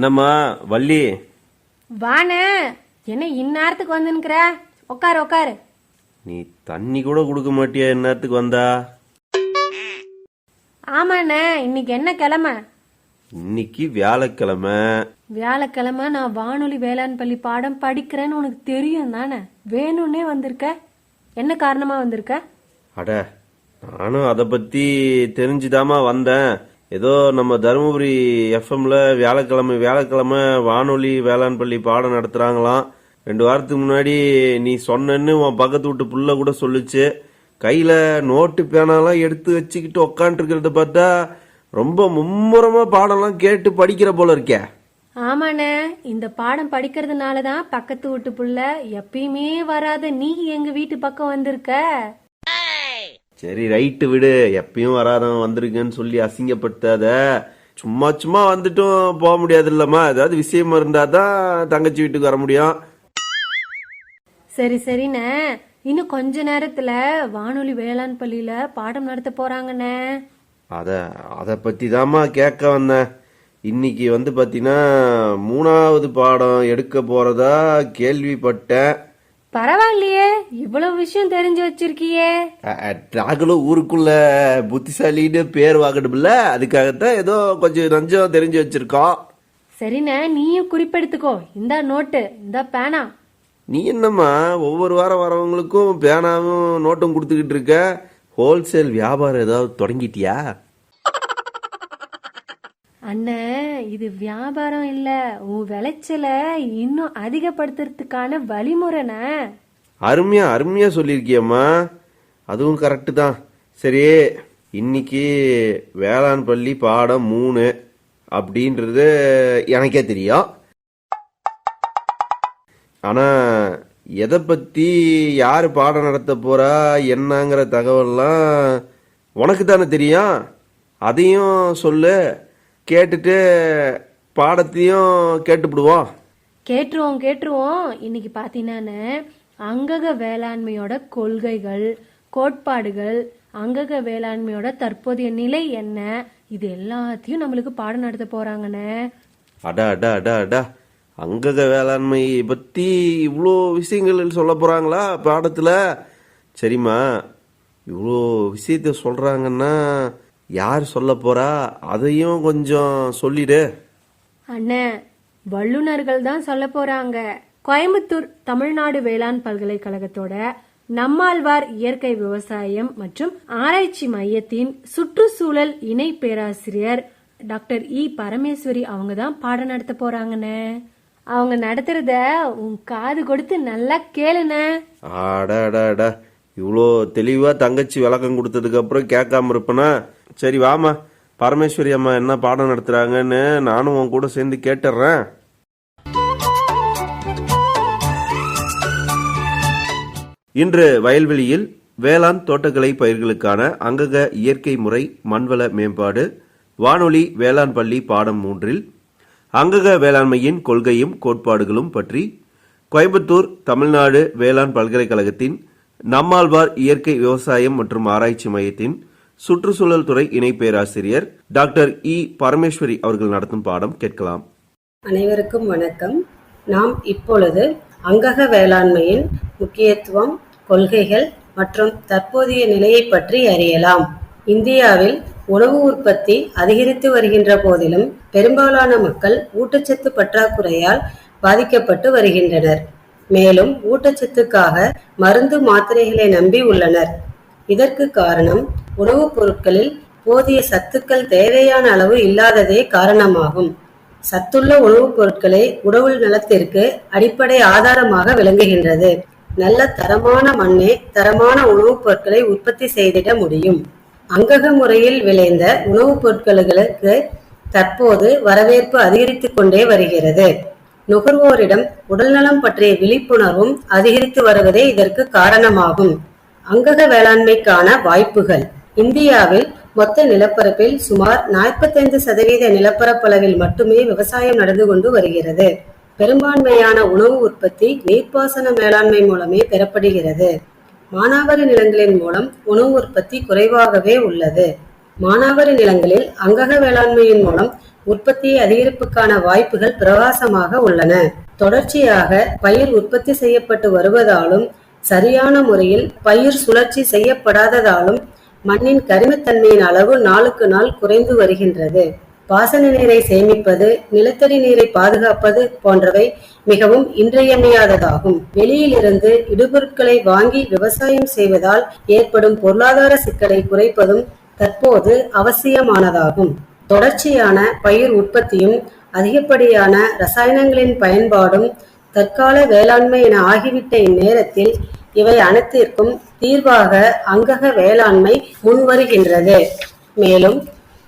என்னம்மா வள்ளி? வாண்ணே என்ன இந்நேரத்துக்கு வந்துன்னுக்குற? உட்காரு உட்காரு நீ தண்ணி கூட கொடுக்க மாட்டியா என்னத்துக்கு வந்தா? ஆமாண்ணே இன்னைக்கு என்ன கிழமை? இன்னைக்கு வியாழக்கிழமை. வியாழக்கிழமை நான் வானொலி வேளாண் பள்ளி பாடம் படிக்கிறேன்னு உனக்கு தெரியும் தானே? வேணும்னே வந்திருக்க? என்ன காரணமா வந்திருக்க? அட நானும் அதை பத்தி தெரிஞ்சுதாம்மா வந்தேன். ஏதோ நம்ம தருமபுரி எஃப்எம்ல வியாழக்கிழமை வியாழக்கிழமை வானொலி வேளாண் பள்ளி பாடம் நடத்துறாங்களாம். ரெண்டு வாரத்துக்கு முன்னாடி நீ சொன்னேன்னு உன் பக்கத்து வீட்டு புள்ள கூட சொல்லுச்சு. கையில நோட்டு பேனாலாம் எடுத்து வச்சுக்கிட்டு உக்காந்துருக்கிறத பார்த்தா ரொம்ப மும்முரமா பாடம்லாம் கேட்டு படிக்கிற போல இருக்கே. ஆமாண்ணே இந்த பாடம் படிக்கிறதுனால தான் பக்கத்து வீட்டு புள்ள எப்பயுமே வராத நீ எங்க வீட்டு பக்கம் வந்திருக்க? சரி ரைட்டு விடு. எப்பயும் வராதவன் வந்திருக்குன்னு சொல்லி அசிங்கப்படுத்தாத. சும்மா சும்மா வந்துட்டும் போக முடியாது இல்லம்மா ஏதாவது விஷயமா இருந்தாதான் தங்கச்சி வீட்டுக்கு வர முடியும். சரி சரிண்ணே. இன்னும் கொஞ்ச நேரத்துல வானொலி வேளாண் பள்ளியில பாடம் நடத்த போறாங்கண்ணே. அத அதை பத்தி தாம்மா கேட்க வந்தேன். இன்னைக்கு வந்து பாத்தீங்கன்னா மூணாவது பாடம் எடுக்க போறதா கேள்விப்பட்டேன். பரவாயில்லையே இவ்வளவு விஷயம் தெரிஞ்சு வச்சிருக்கியே. நாங்களும் ஊருக்குள்ள புத்திசாலின்னு பேர் வாங்கணும்ல அதுக்காகத்தான் ஏதோ கொஞ்சம் நஞ்சம் தெரிஞ்சு வச்சிருக்கோம். சரிண்ணே நீயும் குறிப்பெடுத்துக்கோ. இந்த நோட்டு இந்த பேனா. நீ என்னம்மா ஒவ்வொரு வாரம் வரவங்களுக்கும் பேனாவும் நோட்டும் கொடுத்துக்கிட்டு இருக்க? ஹோல்சேல் வியாபாரம் ஏதாவது தொடங்கிட்டியா? அண்ணே இது வியாபாரம் இல்ல. உன் விளைச்சல இன்னும் அதிகப்படுத்துறதுக்கான வழிமுறைண்ணே. அருமையா அருமையா சொல்லியிருக்கியம்மா. அதுவும் கரெக்டு தான். சரி இன்னைக்கு வேளாண் பள்ளி பாடம் மூணு அப்படின்றது எனக்கே தெரியும். ஆனா எதை பத்தி யாரு பாடம் நடத்த போறா என்னங்கிற தகவல்லாம் உனக்கு தானே தெரியும். அதையும் சொல்லு. கேட்டுட்டு பாடத்தையும் கேட்டுவிடுவோம் கேட்டுருவோம் கேட்டுருவோம். இன்னைக்கு பாத்தீங்கன்னா அங்கக வேளாண்மையோட கொள்கைகள் கோட்பாடுகள் அங்கக வேளாண்மையோட தற்போதைய நிலை என்ன? இது எல்லாத்தையும் நம்மளுக்கு பாடம் நடத்த போறாங்கண்ணே. அடா அடா அடா அடா. அங்கக வேளாண்மை பத்தி இவ்வளோ விஷயங்கள் சொல்ல போறாங்களா பாடத்துல? சரிம்மா. இவ்வளோ விஷயத்த சொல்றாங்கன்னா யார் சொல்ல போறா? அதையும் கொஞ்சம் சொல்லிடு. அண்ணே வல்லுனர்கள் தான் சொல்ல போறாங்க. கோயம்புத்தூர் தமிழ்நாடு வேளாண் பல்கலைக்கழகத்தோட நம்மாழ்வார் இயற்கை விவசாயம் மற்றும் ஆராய்ச்சி மையத்தின் சுற்றுச்சூழல் இணை பேராசிரியர் டாக்டர் இ. பரமேஸ்வரி அவங்க தான் பாடம் நடத்த போறாங்கண்ணே. அவங்க நடத்துறத உன் காது கொடுத்து நல்லா கேளுண்ணே. அடா இவ்வளோ தெளிவா தங்கச்சி விளக்கம் கொடுத்ததுக்கு அப்புறம் கேட்காம இருப்பனா? சரி வாமா பரமேஸ்வரி அம்மா என்ன பாடம் நடத்துறாங்கன்னு நானும் உன் கூட சேர்ந்து கேட்டுடுறேன் இன்று வயல்வெளியில் வேளாண் தோட்டக்கலை பயிர்களுக்கான அங்கக இயற்கை முறை மண்வள மேம்பாடு வானொலி வேளாண் பள்ளி பாடம் மூன்றில் அங்கக வேளாண்மையின் கொள்கையும் கோட்பாடுகளும் பற்றி கோயம்புத்தூர் தமிழ்நாடு வேளாண் பல்கலைக்கழகத்தின் நம்மாழ்வார் இயற்கை விவசாயம் மற்றும் ஆராய்ச்சி மையத்தின் சுற்றுச்சூழல் துறை இணை பேராசிரியர் டாக்டர் இ. பரமேஸ்வரி அவர்கள் நடத்தும் பாடம் கேட்கலாம். அனைவருக்கும் வணக்கம். நாம் இப்பொழுது அங்கக வேளாண்மையின் முக்கியத்துவம் கொள்கைகள் மற்றும் தற்போதைய நிலையை பற்றி அறியலாம். இந்தியாவில் உணவு உற்பத்தி அதிகரித்து வருகின்ற போதிலும் பெரும்பாலான மக்கள் ஊட்டச்சத்து பற்றாக்குறையால் பாதிக்கப்பட்டு வருகின்றனர். மேலும் ஊட்டச்சத்துக்காக மருந்து மாத்திரைகளை நம்பி உள்ளனர். இதற்கு காரணம் உணவுப் பொருட்களில் போதிய சத்துக்கள் தேவையான அளவு இல்லாததே காரணமாகும். சத்துள்ள உணவுப் பொருட்களே உடவுள் நலத்திற்கு அடிப்படை ஆதாரமாக விளங்குகின்றது. நல்ல தரமான மண்ணே தரமான உணவுப் பொருட்களை உற்பத்தி செய்திட முடியும். அங்கக முறையில் விளைந்த உணவுப் பொருட்களுக்கு தற்போது வரவேற்பு அதிகரித்து கொண்டே வருகிறது. நுகர்வோரிடம் உடல்நலம் பற்றிய விழிப்புணர்வும் அதிகரித்து வருவதே இதற்கு காரணமாகும். அங்கக வேளாண்மைக்கான வாய்ப்புகள். இந்தியாவில் மொத்த நிலப்பரப்பில் சுமார் 45% சதவீத நிலப்பரப்பளவில் மட்டுமே விவசாயம் நடந்து கொண்டு வருகிறது. பெரும்பான்மையான உணவு உற்பத்தி நீர்ப்பாசன மேலாண்மை மூலமே பெறப்படுகிறது. மானாவாரி நிலங்களின் மூலம் உணவு உற்பத்தி குறைவாகவே உள்ளது. மானாவாரி நிலங்களில் அங்கக வேளாண்மையின் மூலம் உற்பத்தி அதிகரிப்புக்கான வாய்ப்புகள் பிரகாசமாக உள்ளன. தொடர்ச்சியாக பயிர் உற்பத்தி செய்யப்பட்டு வருவதாலும் சரியான முறையில் பயிர் சுழற்சி செய்யப்படாததாலும் மண்ணின் கரிமத்தன்மையின் அளவு நாளுக்கு நாள் குறைந்து வருகின்றது. பாசன நீரை சேமிப்பது நிலத்தடி நீரை பாதுகாப்பது போன்றவை மிகவும் இன்றியமையாததாகும். வெளியிலிருந்து இடுபொருட்களை வாங்கி விவசாயம் செய்வதால் ஏற்படும் பொருளாதார சிக்கலை குறைப்பதும் தற்போது அவசியமானதாகும். தொடர்ச்சியான பயிர் உற்பத்தியும் அதிகப்படியான ரசாயனங்களின் பயன்பாடும் தற்கால வேளாண்மை என ஆகிவிட்ட இந்நேரத்தில் இவை அனைத்திற்கும் தீர்வாக அங்கக வேளாண்மை முன்வருகின்றது. மேலும்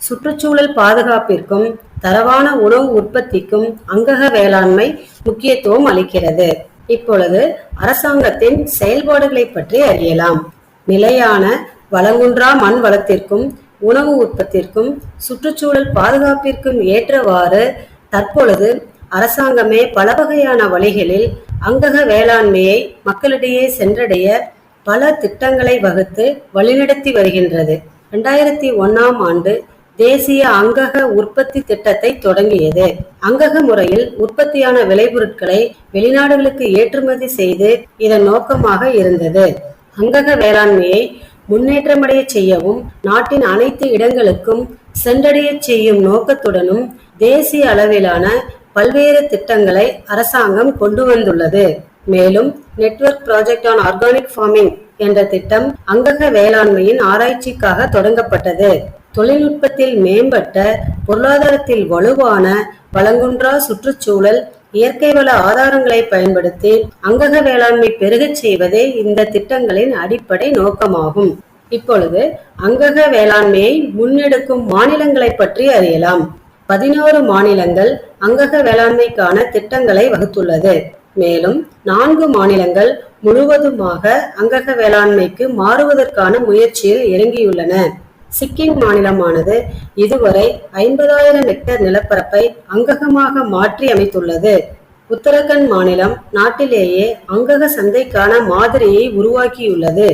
சுற்றுச்சூழல் பாதுகாப்பிற்கும் தரவான உணவு உற்பத்திக்கும் அங்கக வேளாண்மை முக்கியத்துவம் அளிக்கிறது. இப்பொழுது அரசாங்கத்தின் செயல்பாடுகளை பற்றி அறியலாம். நிலையான வளங்குன்றா மண் வளத்திற்கும் உணவு உற்பத்திற்கும் சுற்றுச்சூழல் பாதுகாப்பிற்கும் ஏற்றவாறு தற்பொழுது அரசாங்கமே பல வகையான வழிகளில் அங்கக வேளாண்மையை மக்களிடையே சென்றடைய பல திட்டங்களை வகுத்து வழிநடத்தி வருகின்றது. இரண்டாயிரத்தி ஒன்னாம் ஆண்டு தேசிய அங்கக உற்பத்தி திட்டத்தை தொடங்கியது. அங்கக முறையில் உற்பத்தியான விளைபொருட்களை வெளிநாடுகளுக்கு ஏற்றுமதி செய்து இதன் நோக்கமாக இருந்தது. அங்கக வேளாண்மையை முன்னேற்றமடைய செய்யவும் நாட்டின் அனைத்து இடங்களுக்கும் சென்றடைய செய்யும் நோக்கத்துடனும் தேசிய அளவிலான பல்வேறு திட்டங்களை அரசாங்கம் கொண்டு வந்துள்ளது. மேலும் network project on organic farming என்ற திட்டம் அங்கக வேளாண்மையின் ஆராய்ச்சிக்காக தொடங்கப்பட்டது. தொழில்நுட்பத்தில் மேம்பட்ட பொருளாதாரத்தில் வலுவான வளங்குன்றா சுற்றுச்சூழல் இயற்கை வள ஆதாரங்களை பயன்படுத்தி அங்கக வேளாண்மை பெருகச் செய்வதே இந்த திட்டங்களின் அடிப்படை நோக்கமாகும். இப்பொழுது அங்கக வேளாண்மையை முன்னெடுக்கும் மாநிலங்களை பற்றி அறியலாம். பதினோரு மாநிலங்கள் அங்கக வேளாண்மைக்கான திட்டங்களை வகுத்துள்ளது. மேலும் நான்கு மாநிலங்கள் முழுவதுமாக அங்கக வேளாண்மைக்கு மாறுவதற்கான முயற்சியில் இறங்கியுள்ளன. சிக்கிம் மாநிலமானது இதுவரை ஐம்பதாயிரம் ஹெக்டேர் நிலப்பரப்பை அங்ககமாக மாற்றி அமைத்துள்ளது. உத்தரகண்ட் மாநிலம் நாட்டிலேயே அங்கக சந்தைக்கான மாதிரியை உருவாக்கியுள்ளது.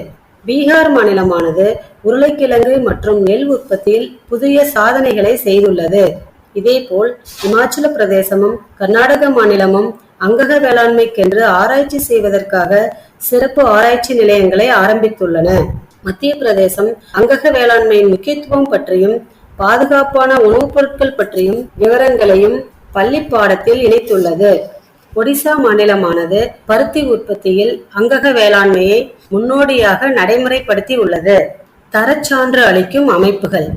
பீகார் மாநிலமானது உருளைக்கிழங்கு மற்றும் நெல் உற்பத்தியில் புதிய சாதனைகளை செய்துள்ளது. இதேபோல் இமாச்சல பிரதேசமும் கர்நாடக மாநிலமும் அங்கக வேளாண்மைக்கென்று ஆராய்ச்சி செய்வதற்காக சிறப்பு ஆராய்ச்சி நிலையங்களை ஆரம்பித்துள்ளன. மத்திய பிரதேசம் அங்கக வேளாண்மையின் முக்கியத்துவம் பற்றியும் பாதுகாப்பான உணவுப் பொருட்கள் பற்றியும் விவரங்களையும் பள்ளி பாடத்தில் இணைத்துள்ளது. ஒடிசா மாநிலமானது பருத்தி உற்பத்தியில் அங்கக வேளாண்மையை முன்னோடியாக நடைமுறைப்படுத்தி உள்ளது தரச்சான்று அளிக்கும் அமைப்புகள்.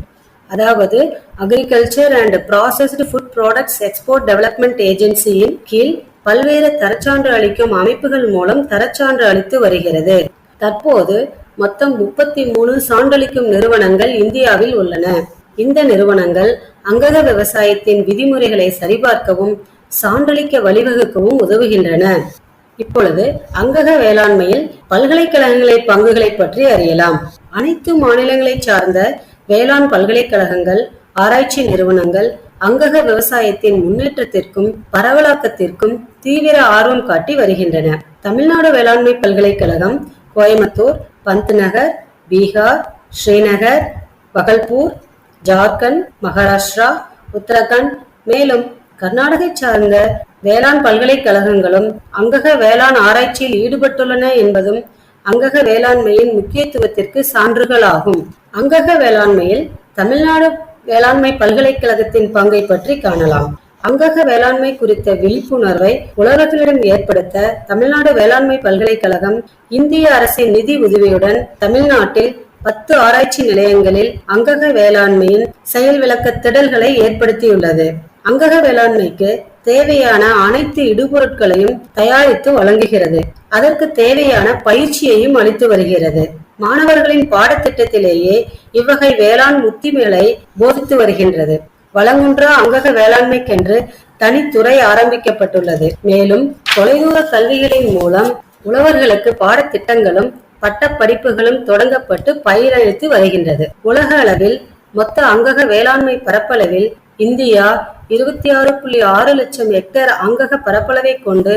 அதாவது agriculture and processed food products export development ஏஜென்சியின் கீழ் பல்வேறு தரச்சான்று அளிக்கும் அமைப்புகள் மூலம் தரச்சான்று அளித்து வருகிறது. தற்போது மொத்தம் முப்பத்தி மூணு சான்றளிக்கும் நிறுவனங்கள் இந்தியாவில் உள்ளன. இந்த நிறுவனங்கள் அங்கக விவசாயத்தின் விதிமுறைகளை சரிபார்க்கவும் சான்றளிக்க வழிவகுக்கவும் உதவுகின்றன. இப்பொழுது அங்கக வேளாண்மையில் பல்கலைக்கழகங்களை பங்குகளை பற்றி அறியலாம். அனைத்து மாநிலங்களைச் சார்ந்த வேளாண் பல்கலைக்கழகங்கள் ஆராய்ச்சி நிறுவனங்கள் அங்கக விவசாயத்தின் முன்னேற்றத்திற்கும் பரவலாக்கத்திற்கும் தீவிர ஆர்வம் காட்டி வருகின்றன. தமிழ்நாடு வேளாண்மை பல்கலைக்கழகம் கோயம்புத்தூர் பந்த்நகர் பீகார் ஸ்ரீநகர் பகல்பூர் ஜார்க்கண்ட் மகாராஷ்டிரா உத்தரகண்ட் மேலும் கர்நாடகை சார்ந்த வேளாண் பல்கலைக்கழகங்களும் அங்கக வேளாண் ஆராய்ச்சியில் ஈடுபட்டுள்ளன என்பதும் அங்கக வேளாண்மையின் முக்கியத்துவத்திற்கு சான்றுகளாகும். அங்கக வேளாண்மையில் தமிழ்நாடு வேளாண்மை பல்கலைக்கழகத்தின் பங்கை பற்றி காணலாம். அங்கக வேளாண்மை குறித்த விழிப்புணர்வை உலகத்திடம் ஏற்படுத்த தமிழ்நாடு வேளாண்மை பல்கலைக்கழகம் இந்திய அரசின் நிதி உதவியுடன் தமிழ்நாட்டில் பத்து ஆராய்ச்சி நிலையங்களில் அங்கக வேளாண்மையின் செயல் விளக்க திடல்களை ஏற்படுத்தியுள்ளது. அங்கக வேளாண்மைக்கு தேவையான அனைத்து இடுபொருட்களையும் தயாரித்து வழங்குகிறது. அதற்கு தேவையான பயிற்சியையும் அளித்து வருகிறது. மாணவர்களின் பாடத்திட்டத்திலேயே இவ்வகை வேளாண் உத்திமைகளை போதித்து வருகின்றது. வளங்குன்றா அங்கக வேளாண்மைக்கென்று தனித்துறை ஆரம்பிக்கப்பட்டுள்ளது. மேலும் தொலைதூர கல்விகளின் மூலம் உழவர்களுக்கு பாடத்திட்டங்களும் பட்ட படிப்புகளும் தொடங்கப்பட்டு பயிரளித்து வருகின்றது. உலக அளவில் மொத்த அங்கக வேளாண்மை பரப்பளவில் இந்தியா இருபத்தி ஆறு புள்ளி ஆறு லட்சம் ஹெக்டேர் அங்கக பரப்பளவை கொண்டு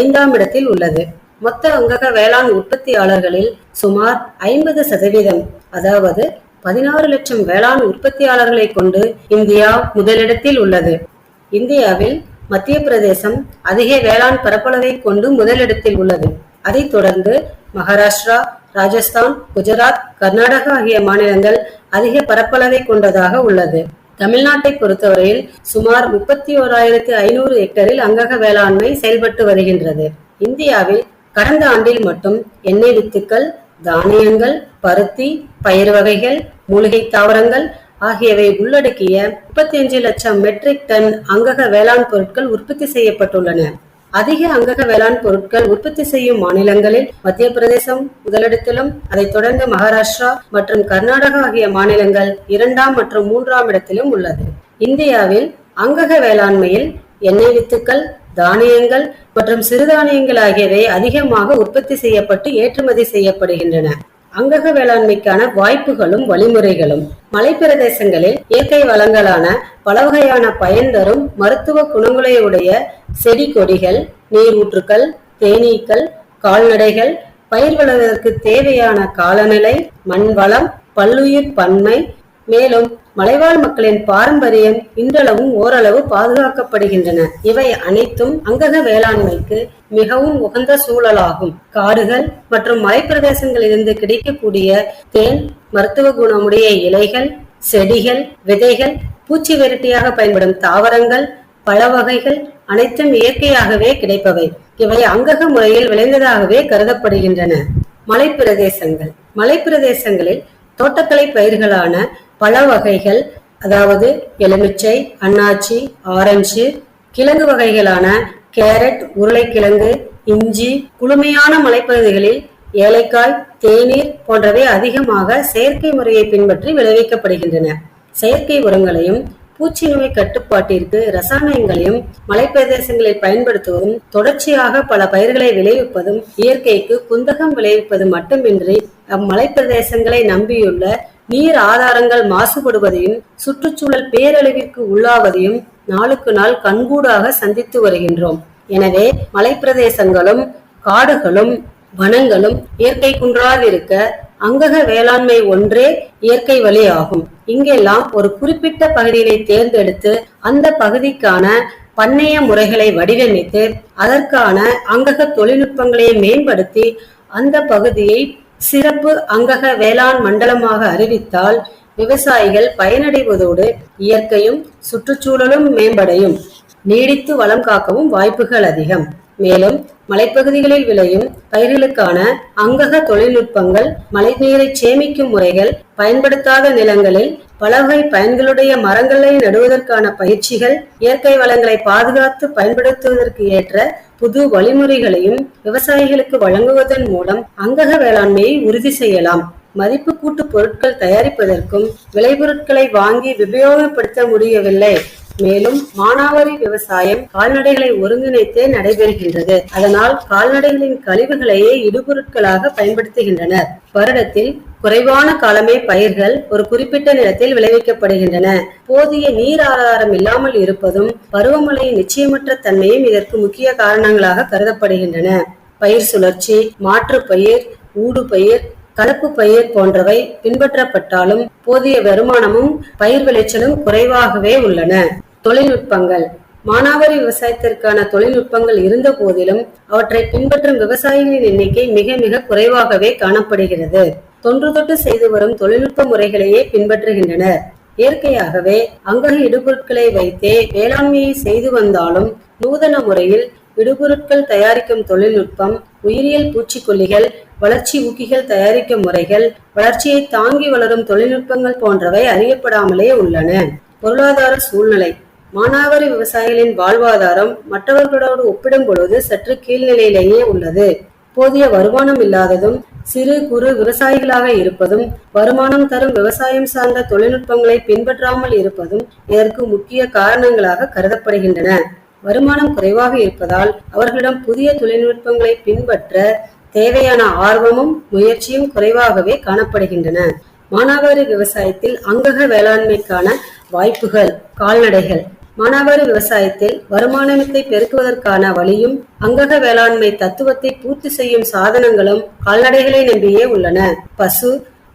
ஐந்தாம் இடத்தில் உள்ளது. மொத்த அங்கக வேளாண் உற்பத்தியாளர்களில் சுமார் ஐம்பது சதவீதம் அதாவது பதினாறு லட்சம் வேளாண் உற்பத்தியாளர்களை கொண்டு இந்தியா முதலிடத்தில் உள்ளது. இந்தியாவில் மத்திய பிரதேசம் அதிக வேளாண் பரப்பளவை கொண்டு முதலிடத்தில் உள்ளது. அதைத் தொடர்ந்து மகாராஷ்டிரா ராஜஸ்தான் குஜராத் கர்நாடகா ஆகிய மாநிலங்கள் அதிக பரப்பளவை கொண்டதாக உள்ளது. தமிழ்நாட்டை பொறுத்தவரையில் சுமார் முப்பத்தி ஓராயிரத்து ஐநூறு ஹெக்டரில் அங்கக வேளாண்மை செயல்பட்டு வருகின்றது. இந்தியாவில் கடந்த ஆண்டில் மட்டும் எண்ணெய் வித்துக்கள் தானியங்கள் பருத்தி பயிர் வகைகள் மூலிகை தாவரங்கள் ஆகியவை உள்ளடக்கிய முப்பத்தி அஞ்சு லட்சம் மெட்ரிக் டன் அங்கக வேளாண் பொருட்கள் உற்பத்தி செய்யப்பட்டுள்ளன. அதிக அங்கக வேளாண் பொருட்கள் உற்பத்தி செய்யும் மாநிலங்களில் மத்திய பிரதேசம் முதலிடத்திலும் அதைத் தொடர்ந்து மகாராஷ்டிரா மற்றும் கர்நாடகா ஆகிய மாநிலங்கள் இரண்டாம் மற்றும் மூன்றாம் இடத்திலும் உள்ளது. இந்தியாவில் அங்கக வேளாண்மையில் எண்ணெய் வித்துக்கள் தானியங்கள் மற்றும் சிறுதானியங்கள் ஆகியவை அதிகமாக உற்பத்தி செய்யப்பட்டு ஏற்றுமதி செய்யப்படுகின்றன. அங்கக வேளாண்மைக்கான வாய்ப்புகளும் வழிமுறைகளும். மலைப்பிரதேசங்களில் இயற்கை வளங்களான பல வகையான பயன் தரும் மருத்துவ குணங்களையுடைய செடி கொடிகள் நீரூற்றுக்கள் தேனீக்கள் கால்நடைகள் பயிர் வளர்வதற்கு தேவையான காலநிலை மண் வளம் பல்லுயிர் பன்மை மேலும் மலைவாழ் மக்களின் பாரம்பரியம் இன்றளவும் ஓரளவு பாதுகாக்கப்படுகின்றன. இவை அனைத்தும் அங்கக வேளாண்மைக்கு மிகவும் உகந்த சூழலாகும். காடுகள் மற்றும் மலைப்பிரதேசங்களிலிருந்து கிடைக்கக்கூடிய தேன் மருத்துவ குணமுடைய இலைகள் செடிகள் விதைகள் பூச்சி விரட்டியாக பயன்படும் தாவரங்கள் பழ வகைகள் அனைத்தும் இயற்கையாகவே கிடைப்பவை. இவை அங்கக முறையில் விளைந்ததாகவே கருதப்படுகின்றன. மலைப்பிரதேசங்கள். மலைப்பிரதேசங்களில் தோட்டக்கலை பயிர்களான பழ வகைகள் அதாவது எலுமிச்சை அன்னாச்சி ஆரஞ்சு கிழங்கு வகைகளான கேரட் உருளைக்கிழங்கு இஞ்சி குளுமையான மலைப்பகுதிகளில் ஏலைக்காய் தேநீர் போன்றவை அதிகமாக செயற்கை முறையை பின்பற்றி விளைவிக்கப்படுகின்றன. செயற்கை உரங்களையும் பூச்சி நோய் கட்டுப்பாட்டிற்கு ரசாயனங்களையும் மலைப்பிரதேசங்களில் பயன்படுத்துவதும் தொடர்ச்சியாக பல பயிர்களை விளைவிப்பதும் இயற்கைக்கு குந்தகம் விளைவிப்பது மட்டுமின்றி அம்மலைப்பிரதேசங்களை நம்பியுள்ள நீர் ஆதாரங்கள் மாசுபடுவதையும் சுற்றுச்சூழல் பேரழிவிற்கு உள்ளாவதையும் நாளுக்கு நாள் கண்கூடாக சந்தித்து வருகின்றோம். எனவே மலைப்பிரதேசங்களும் காடுகளும் வனங்களும் இயற்கை குன்றாதிருக்க அங்கக வேளாண்மை ஒன்றே இயற்கை வழி ஆகும் இங்கெல்லாம் ஒரு குறிப்பிட்ட பகுதியை தேர்ந்தெடுத்து அந்த பகுதிக்கான பண்ணைய முறைகளை வடிவமைத்து அதற்கான அங்கக தொழில்நுட்பங்களை மேம்படுத்தி அந்த பகுதியை சிறப்பு அங்கக வேளாண் மண்டலமாக அறிவித்தால் விவசாயிகள் பயனடைவதோடு இயற்கையும் சுற்றுச்சூழலும் மேம்படையும். நீடித்து வளம் காக்கவும் வாய்ப்புகள் அதிகம். மேலும் மலைப்பகுதிகளில் விளையும் பயிர்களுக்கான அங்கக தொழில்நுட்பங்கள் மழைநீரை சேமிக்கும் முறைகள் பயன்படுத்தாத நிலங்களில் பலவகை பயன்களுடைய மரங்களை நடுவதற்கான பயிற்சிகள் இயற்கை வளங்களை பாதுகாத்து பயன்படுத்துவதற்கு ஏற்ற புது வழிமுறைகளையும் விவசாயிகளுக்கு வழங்குவதன் மூலம் அங்கக வேளாண்மையை உறுதி செய்யலாம். மதிப்பு கூட்டு பொருட்கள் தயாரிப்பதற்கும் விளைபொருட்களை வாங்கி உபயோகப்படுத்த முடியவில்லை. மேலும் மானாவாரி விவசாயம் கால்நடைகளை ஒருங்கிணைத்தே நடைபெறுகின்றது. அதனால் கால்நடைகளின் கழிவுகளையே இடுபொருட்களாக பயன்படுத்துகின்றனர். வருடத்தில் குறைவான காலமே பயிர்கள் ஒரு குறிப்பிட்ட நிலத்தில் விளைவிக்கப்படுகின்றன. போதிய நீர் ஆதாரம் இல்லாமல் இருப்பதும் பருவமழையின் நிச்சயமற்ற தன்மையும் இதற்கு முக்கிய காரணங்களாக கருதப்படுகின்றன. பயிர் சுழற்சி மாற்று பயிர் ஊடு பயிர் கலப்பு பயிர் போன்றவை பின்பற்றப்பட்டாலும் போதிய வருமானமும் பயிர் விளைச்சலும் குறைவாகவே உள்ளன. தொழில்நுட்பங்கள். மானாவாரி விவசாயத்திற்கான தொழில்நுட்பங்கள் இருந்த போதிலும் அவற்றை பின்பற்றும் விவசாயிகளின் எண்ணிக்கை மிக மிக குறைவாகவே காணப்படுகிறது. தொன்று தொட்டு செய்து வரும் தொழில்நுட்ப முறைகளையே பின்பற்றுகின்றனர். இயற்கையாகவே அங்கக இடுபொருட்களை வைத்தே வேளாண்மையை செய்து வந்தாலும் நூதன முறையில் இடுபொருட்கள் தயாரிக்கும் தொழில்நுட்பம் உயிரியல் பூச்சிக்கொல்லிகள் வளர்ச்சி ஊக்கிகள் தயாரிக்கும் முறைகள் வளர்ச்சியை தாங்கி வளரும் தொழில்நுட்பங்கள் போன்றவை அறியப்படாமலே உள்ளன. பொருளாதார சூழ்நிலை. மானாவாரி விவசாயிகளின் வாழ்வாதாரம் மற்றவர்களோடு ஒப்பிடும் பொழுது சற்று கீழ்நிலையிலேயே உள்ளது. போதிய வருமானம் இல்லாததும் சிறு குறு விவசாயிகளாக இருப்பதும் வருமானம் தரும் விவசாயம் சார்ந்த தொழில்நுட்பங்களை பின்பற்றாமல் இருப்பதும் இதற்கு முக்கிய காரணங்களாக கருதப்படுகின்றன. வருமானம் குறைவாக இருப்பதால் அவர்களிடம் புதிய தொழில்நுட்பங்களை பின்பற்ற தேவையான ஆர்வமும் முயற்சியும் குறைவாகவே காணப்படுகின்றன. மானாவாரி விவசாயத்தில் அங்கக வேளாண்மைக்கான வாய்ப்புகள் கால்நடைகள். மானாவாரி விவசாயத்தில் வருமானத்தை பெருக்குவதற்கான வழியும் அங்கக வேளாண்மை தத்துவத்தை பூர்த்தி செய்யும் சாதனங்களும் கால்நடைகளை நம்பியே உள்ளன. பசு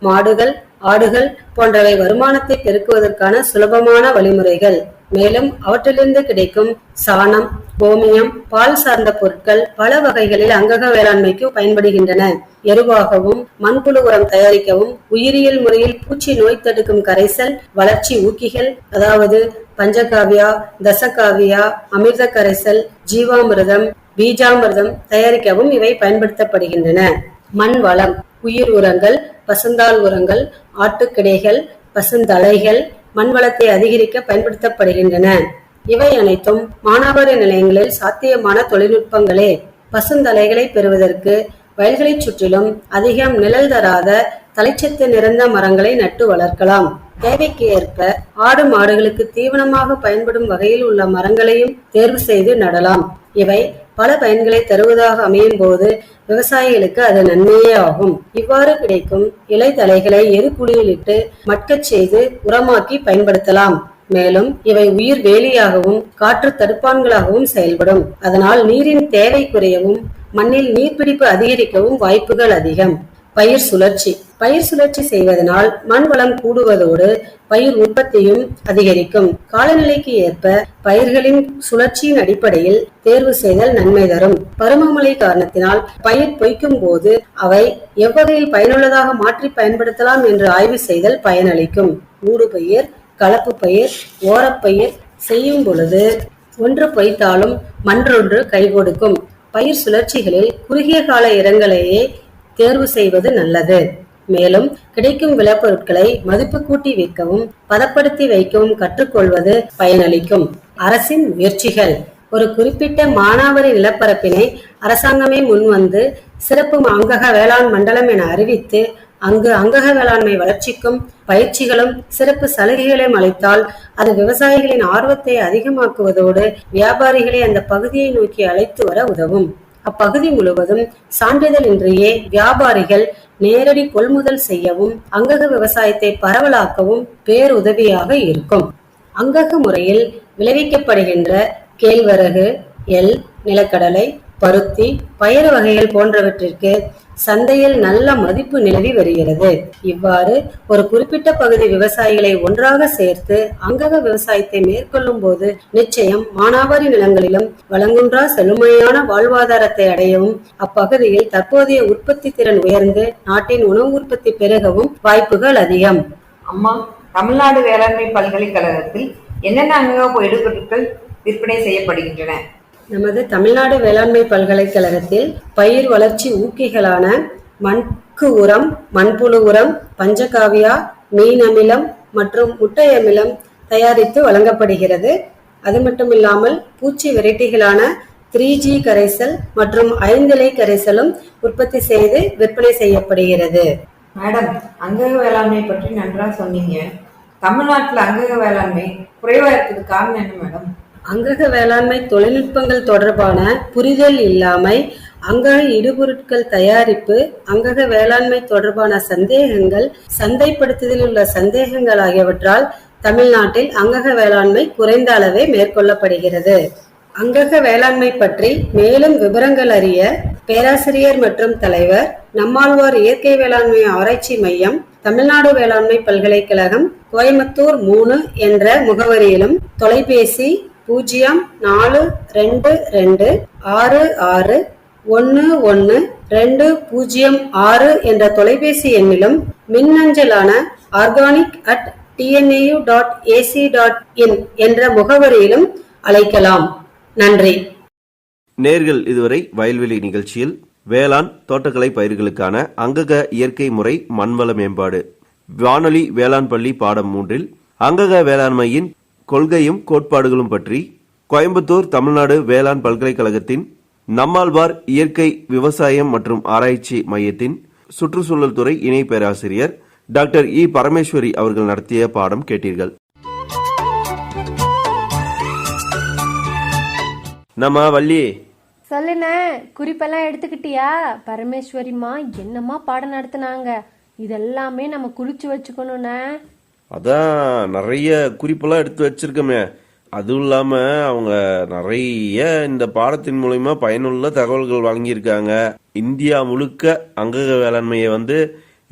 மாடுகள் ஆடுகள் போன்றவை வருமானத்தை பெருக்குவதற்கான சுலபமான வழிமுறைகள். மேலும் அவற்றிலிருந்து கிடைக்கும் சாணம் கோமியம் பால் சார்ந்த பொருட்கள் பல வகைகளில் அங்கக வேளாண்மைக்கு பயன்படுகின்றன. எருவாகவும் மண்புழு உரம் தயாரிக்கவும் உயிரியல் முறையில் பூச்சி நோய் தடுக்கும் கரைசல் வளர்ச்சி ஊக்கிகள் அதாவது பஞ்சகாவியா தசகாவியா அமிர்த கரைசல் ஜீவாமிர்தம் பீஜாமிர்தம் தயாரிக்கவும் இவை பயன்படுத்தப்படுகின்றன. மண் வளம் உயிர் உரங்கள் பசுந்தாள் உரங்கள் ஆட்டுக்கிடைகள் பசுந்தலைகள் மண்வளத்தை அதிகரிக்க பயன்படுத்தப்படுகின்றன. இவை அனைத்தும் மானாவாரி நிலையங்களில் சாத்தியமான தொழில்நுட்பங்களே. பசுந்தலைகளை பெறுவதற்கு வயல்களைச் சுற்றிலும் அதிகம் நிழல் தராத தலைச்சத்து நிறைந்த மரங்களை நட்டு வளர்க்கலாம். தேவைக்கு ஏற்ப ஆடு மாடுகளுக்கு தீவனமாக பயன்படும் வகையில் உள்ள மரங்களையும் தேர்வு செய்து நடலாம். இவை பல பயன்களை தருவதாக அமையும் போது விவசாயிகளுக்கு அது நன்மையே ஆகும். இவ்வாறு கிடைக்கும் இலை தலைகளை எருக்குழியிலிட்டு மட்கச் செய்து உரமாக்கி பயன்படுத்தலாம். மேலும் இவை உயிர் வேலியாகவும் காற்று தடுப்பான்களாகவும் செயல்படும். அதனால் நீரின் தேவை குறையவும் மண்ணில் நீர்பிடிப்பு அதிகரிக்கவும் வாய்ப்புகள் அதிகம். பயிர் சுழற்சி. பயிர் சுழற்சி செய்வதனால் மண் வளம் கூடுவதோடு பயிர் உற்பத்தியும் அதிகரிக்கும். காலநிலைக்கு ஏற்ப பயிர்களின் சுழற்சியின் அடிப்படையில் தேர்வு செய்தல் நன்மை தரும். பருவமழை காரணத்தினால் பயிர் பொய்க்கும் போது அவை எவ்வகையில் பயனுள்ளதாக மாற்றி பயன்படுத்தலாம் என்று ஆய்வு செய்தல் பயனளிக்கும். ஊடுபயிர் கலப்பு பயிர் ஓரப்பயிர் செய்யும் பொழுது ஒன்று பொய்த்தாலும் மன்றொன்று கை கொடுக்கும் பயிர் சுழற்சிகளில் குறுகிய கால இரங்கலையே தேர்வு செய்வது நல்லது. மேலும் கிடைக்கும் விளைபொருட்களை மதிப்பு கூட்டி விற்கவும் பதப்படுத்தி வைக்கவும் கற்றுக்கொள்வது பயனளிக்கும். அரசின் முயற்சிகள். ஒரு குறிப்பிட்ட மானாவரி நிலப்பரப்பினை அரசாங்கமே முன்வந்து சிறப்பு அங்கக வேளாண் மண்டலம் என அறிவித்து அங்கு அங்கக வேளாண்மை வளர்ச்சிக்கும் பயிற்சிகளும் சிறப்பு சலுகைகளையும் அளித்தால் அது விவசாயிகளின் ஆர்வத்தை அதிகமாக்குவதோடு வியாபாரிகளை அந்த பகுதியை நோக்கி அழைத்து வர உதவும். அப்பகுதி முழுவதும் சான்றிதழின்றியே வியாபாரிகள் நேரடி கொள்முதல் செய்யவும் அங்கக விவசாயத்தை பரவலாக்கவும் பேருதவியாக இருக்கும். அங்கக முறையில் விளைவிக்கப்படுகின்ற கேழ்வரகு எல் நிலக்கடலை பருத்தி பயறு வகைகள் போன்றவற்றிற்கு சந்தையில் நல்ல மதிப்பு நிலவி வருகிறது. இவ்வாறு ஒரு குறிப்பிட்ட பகுதி விவசாயிகளை ஒன்றாக சேர்த்து அங்கக விவசாயத்தை மேற்கொள்ளும் போது நிச்சயம் மானாவாரி நிலங்களிலும் வளங்குன்றா செழுமையான வாழ்வாதாரத்தை அடையவும் அப்பகுதியில் தற்போதைய உற்பத்தி திறன் உயர்ந்து நாட்டின் உணவு உற்பத்தி பெருகவும் வாய்ப்புகள் அதிகம். அம்மா தமிழ்நாடு வேளாண்மை பல்கலைக்கழகத்தில் என்னென்ன அங்கக பொருட்கள் விற்பனை செய்யப்படுகின்றன? நமது தமிழ்நாடு வேளாண்மை பல்கலைக்கழகத்தில் பயிர் வளர்ச்சி ஊக்கிகளான மண்க்கு உரம் மண்புழு உரம் பஞ்சகாவியா மீன் அமிலம் மற்றும் முட்டை அமிலம் தயாரித்து வழங்கப்படுகிறது. அது மட்டும் இல்லாமல் பூச்சி வெரைட்டிகளான த்ரீ ஜி கரைசல் மற்றும் ஐந்திலை கரைசலும் உற்பத்தி செய்து விற்பனை செய்யப்படுகிறது. மேடம் அங்கக வேளாண்மை பற்றி நன்றாக சொன்னீங்க. தமிழ்நாட்டில் அங்கக வேளாண்மை குறைவாக இருக்கிறது காரணம் என்ன மேடம்? அங்கக வேளாண்மை தொழில்நுட்பங்கள் தொடர்பான புரிதல் இல்லாமை அங்கக இடுபொருட்கள் தயாரிப்பு அங்கக வேளாண்மை தொடர்பான சந்தேகங்கள் சந்தைப்படுத்துதலில் உள்ள சந்தேகங்கள் ஆகியவற்றால் தமிழ்நாட்டில் அங்கக வேளாண்மை குறைந்த அளவே மேற்கொள்ளப்படுகிறது. அங்கக வேளாண்மை பற்றி மேலும் விவரங்கள் அறிய பேராசிரியர் மற்றும் தலைவர் நம்மாழ்வார் இயற்கை வேளாண்மை ஆராய்ச்சி மையம் தமிழ்நாடு வேளாண்மை பல்கலைக்கழகம் கோயம்புத்தூர் மூணு என்ற முகவரியிலும் தொலைபேசி பூஜ்ஜியம் நாலு ரெண்டு ரெண்டு ஆறு ஆறு ஒன்று ஒன்று ரெண்டு பூஜ்ஜியம் ஆறு என்ற தொலைபேசி எண்ணிலும் மின்னஞ்சலான organic at TNAU dot AC dot in என்ற முகவரியிலும் அழைக்கலாம். நன்றி. நேர்கள் இதுவரை வயல்வெளி நிகழ்ச்சியில் வேளாண் தோட்டக்கலை பயிர்களுக்கான அங்கக இயற்கை முறை மண்வள மேம்பாடு வானொலி வேளாண் பள்ளி பாடம் மூன்றில் அங்கக வேளாண்மையின் கொள்கையும் கோட்பாடுகளும் பற்றி கோயம்புத்தூர் தமிழ்நாடு வேளாண் பல்கலைக்கழகத்தின் நம்மாழ்வார் இயற்கை விவசாயம் மற்றும் ஆராய்ச்சி மையத்தின் சுற்றுச்சூழல் துறை இணை பேராசிரியர் டாக்டர் இ. பரமேஸ்வரி அவர்கள் நடத்திய பாடம் கேட்டீர்கள். நம்ம வள்ளி? சொல்லுண்ணே குறிப்பெல்லாம் எடுத்துக்கிட்டியா? பரமேஸ்வரிமா என்னம்மா பாடம் நடத்துனாங்க? இதெல்லாமே நம்ம குறிச்சு வச்சுக்கணும்ண்ணே அதான் நிறைய குறிப்பெல்லாம் எடுத்து வச்சிருக்கோமே. அதுவும் இல்லாம அவங்க நிறைய இந்த பாடத்தின் மூலயமா பயனுள்ள தகவல்கள் வழங்கியிருக்காங்க இந்தியா முழுக்க அங்கக வேளாண்மையை வந்து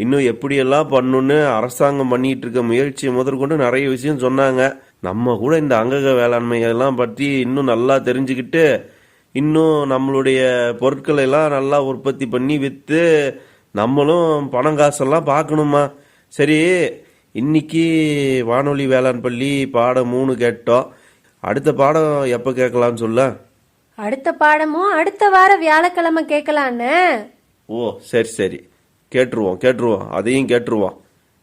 இன்னும் எப்படியெல்லாம் பண்ணுன்னு அரசாங்கம் பண்ணிட்டு இருக்க முயற்சியை முதற்கொண்டு நிறைய விஷயம் சொன்னாங்க. நம்ம கூட இந்த அங்கக வேளாண்மை எல்லாம் பற்றி இன்னும் நல்லா தெரிஞ்சுக்கிட்டு இன்னும் நம்மளுடைய பொருட்களை எல்லாம் நல்லா உற்பத்தி பண்ணி விற்று நம்மளும் பணம் காசெல்லாம் பார்க்கணுமா? சரி இன்னைக்கு வானொலி வேளாண் பள்ளி பாடம் மூணு கேட்டோம். அடுத்த பாடம் எப்போ கேட்கலாம்னு சொல்ல? அடுத்த பாடமும் அடுத்த வார வியாழக்கிழமை கேட்கலான்னு. ஓ சரி சரி. கேட்டுருவோம் கேட்டுருவோம். அதையும் கேட்டுருவோம்.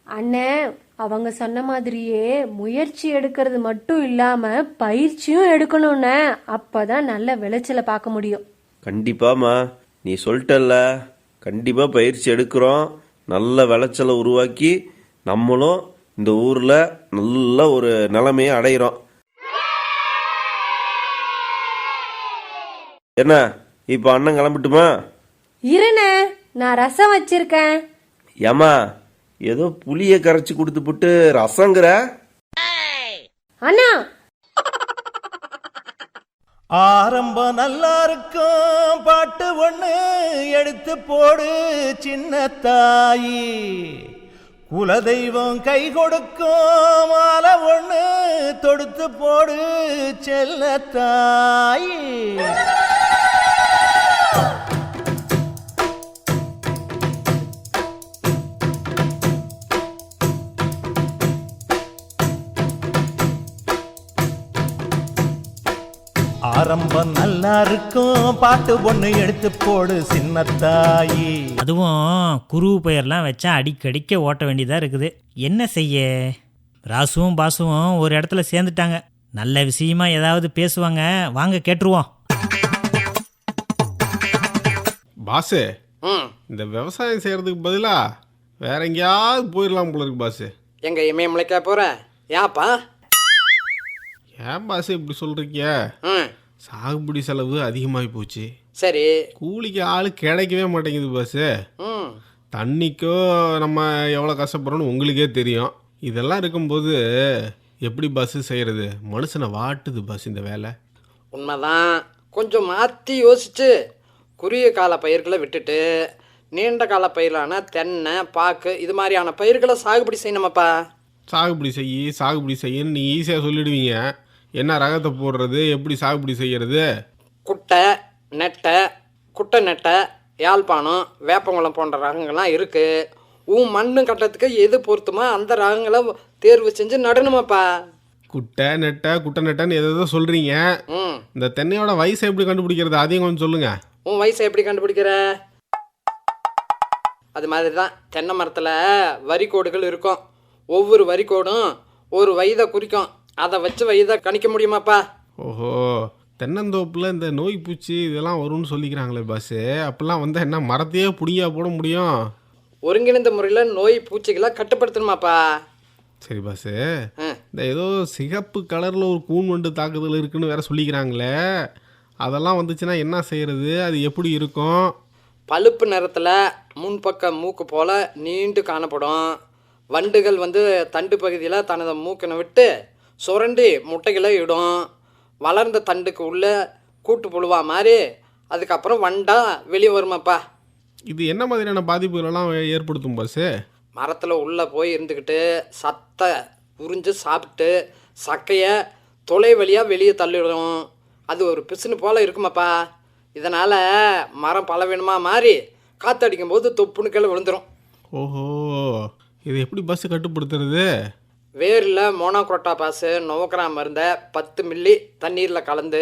அண்ணே அவங்க சொன்ன மாதிரியே முயற்சி எடுக்கிறது மட்டும் இல்லாம பயிற்சியும் எடுக்கணும்னே அப்பதான் நல்ல விளைச்சலை பார்க்க முடியும். கண்டிப்பாம்மா. நீ சொல்லிட்டல்ல. கண்டிப்பா பயிற்சி எடுக்கிறோம். நல்ல விளைச்சலை உருவாக்கி நம்மளும் இந்த ஊர்ல நல்ல ஒரு நிலைமையை அடையிறோம். என்ன இப்ப அண்ணன் கிளம்பட்டுமா? இருண்ணே நான் ரசம் வச்சிருக்கேன். ஏமா ஏதோ புளிய கரைச்சி கொடுத்துப்புட்டு ரசங்கிற? அண்ணா! ஆரம்பம் நல்லா இருக்கும் பாட்டு ஒண்ணு எடுத்து போடு சின்ன தாயி. குலதெய்வம் கை கொடுக்கும் மாலை ஒன்று தொடுத்து போடு செல்ல தாயே. ஆரம்பம் நல்லா இருக்கும் பாட்டு ஒண்ணு எடுத்து போடு சின்ன தாயி அதுவும் குருவு பெயர்லாம் வச்சா அடிக்கடிக்க ஓட்ட வேண்டியதாக இருக்குது. என்ன செய்ய? ராசுவும் பாசுவும் ஒரு இடத்துல சேர்ந்துட்டாங்க. நல்ல விஷயமா ஏதாவது பேசுவாங்க. வாங்க கேட்டுருவோம். பாஸு ம். இந்த விவசாயம் செய்யறதுக்கு பதிலா வேற எங்கேயாவது போயிடலாம் போல இருக்கு பாஸு எங்க இமயமலைக்கா போற? ஏன்ப்பா ஏன் பாஸு இப்படி சொல்றீங்க? ம். சாகுபடி செலவு அதிகமாகி போச்சு. சரி. கூலிக்கு ஆள் கிடைக்கவே மாட்டேங்குது பாஸு ம். தண்ணிக்கோ நம்ம எவ்வளோ கஷ்டப்படுறோம்னு உங்களுக்கே தெரியும். இதெல்லாம் இருக்கும்போது எப்படி பஸ்ஸு செய்கிறது மனுஷனை வாட்டுது பஸ் இந்த வேலை. உண்மைதான். கொஞ்சம் மாற்றி யோசிச்சு குறுகிய கால பயிர்களை விட்டுட்டு நீண்ட கால பயிரான தென்னை பாக்கு இது மாதிரியான பயிர்களை சாகுபடி செய்யணுமாப்பா? சாகுபடி செய்யி சாகுபடி செய்யன்னு நீங்கள் ஈஸியாக சொல்லிடுவீங்க. என்ன ரகத்தை போடுறது? எப்படி சாகுபடி செய்கிறது குட்டை நெட்டை குட்டை நெட்டை யாழ்ப்பாணம் வேப்பங்குளம் போன்ற ரகங்கள்லாம் இருக்குது உன் மண்ணு கட்டத்துக்கு எது பொருத்துமோ? அந்த ரகங்களை தேர்வு செஞ்சு நடணுமாப்பா. குட்டை நெட்டை குட்டை நெட்டைன்னு எதோ சொல்கிறீங்க ம். இந்த தென்னையோட வயசை எப்படி கண்டுபிடிக்கிறது? அதையும் கொஞ்சம் சொல்லுங்க. உன் வயசை எப்படி கண்டுபிடிக்கிற? அது மாதிரி தான் தென்னை மரத்தில் வரிக்கோடுகள் இருக்கும். ஒவ்வொரு வரிக்கோடும் ஒரு வயதை குறிக்கும். அதை வச்சு வயதை கணிக்க முடியுமாப்பா? ஓஹோ தென்னந்தோப்பில் இந்த நோய் பூச்சி இதெல்லாம் வரும்னு சொல்லிக்கிறாங்களே பாஸு அப்பெல்லாம் வந்தால் என்ன மரத்தையே புடியா போட முடியும்? ஒருங்கிணைந்த முறையில் நோய் பூச்சிகளை கட்டுப்படுத்தணுமாப்பா? சரி பாஸு இந்த ஏதோ சிகப்பு கலரில் ஒரு கூன் வண்டு தாக்குதல் இருக்குன்னு வேற சொல்லிக்கிறாங்களே. அதெல்லாம் வந்துச்சுன்னா என்ன செய்யறது? அது எப்படி இருக்கும்? பழுப்பு நிறத்தில் முன்பக்க மூக்கு போல் நீண்டு காணப்படும். வண்டுகள் வந்து தண்டு பகுதியில் தனது மூக்கினை விட்டு சுரண்டி முட்டைகளை இடும். வளர்ந்த தண்டுக்கு உள்ள கூட்டு புழுவா மாதிரி அதுக்கப்புறம் வண்டா வெளியே வருமாப்பா. இது என்ன மாதிரியான பாதிப்புகளெல்லாம் ஏற்படுத்தும் பாஸு மரத்தில் உள்ளே போய் இருந்துக்கிட்டு சத்தை உறிஞ்சு சாப்பிட்டு சக்கையை தொலை வழியாக வெளியே தள்ளிடும். அது ஒரு பிசுனு போல் இருக்குமாப்பா. இதனால் மரம் பலவீனமாக மாறி காற்றடிக்கும் போது தொப்புன்னு கீழே விழுந்துடும் ஓஹோ இது எப்படி பஸ்ஸு கட்டுப்படுத்துறது? வேரில் மோனோக்ரோட்டா பாசு நோக்கரா மருந்தை பத்து மில்லி தண்ணீரில் கலந்து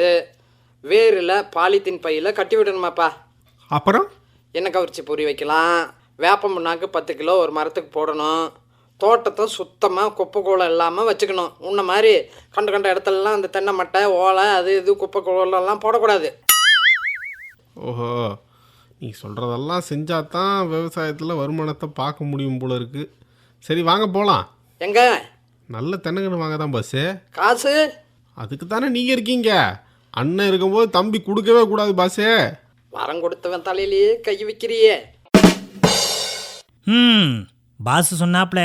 வேரில் பாலித்தீன் பையில் கட்டி விடணுமாப்பா. அப்புறம்? எண்ணெய் கவர்ச்சி பொறி வைக்கலாம். வேப்ப முன்னாக்கு பத்து கிலோ ஒரு மரத்துக்கு போடணும். தோட்டத்தை சுத்தமாக குப்பை கூலம் இல்லாமல் வச்சுக்கணும். உன்ன மாதிரி கண்ட கண்ட இடத்துலலாம் அந்த தென்னை மட்டை ஓலை அது இது குப்பை கூலம்லாம் போடக்கூடாது. ஓஹோ நீ சொல்கிறதெல்லாம் செஞ்சால் தான் விவசாயத்தில் வருமானத்தை பார்க்க முடியும் போல இருக்கு. சரி வாங்க போகலாம் எங்க? நல்ல தென்னங்கன்று வாங்க தான் பஸ்ஸு காசு? அதுக்கு தானே நீங்கள் இருக்கீங்க. அண்ணன் இருக்கும்போது தம்பி கொடுக்கவே கூடாது பாஸு வரம் கொடுத்தவன் தலையிலேயே கை வைக்கிறியே. ம் பாசு சொன்னாப்ல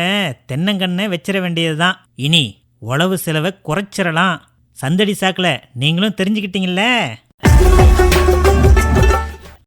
தென்னங்கண்ணை வச்சிட வேண்டியது தான் இனி உழவு செலவை குறைச்சிடலாம். சந்தடி சாக்கில் நீங்களும் தெரிஞ்சுக்கிட்டீங்கல்ல?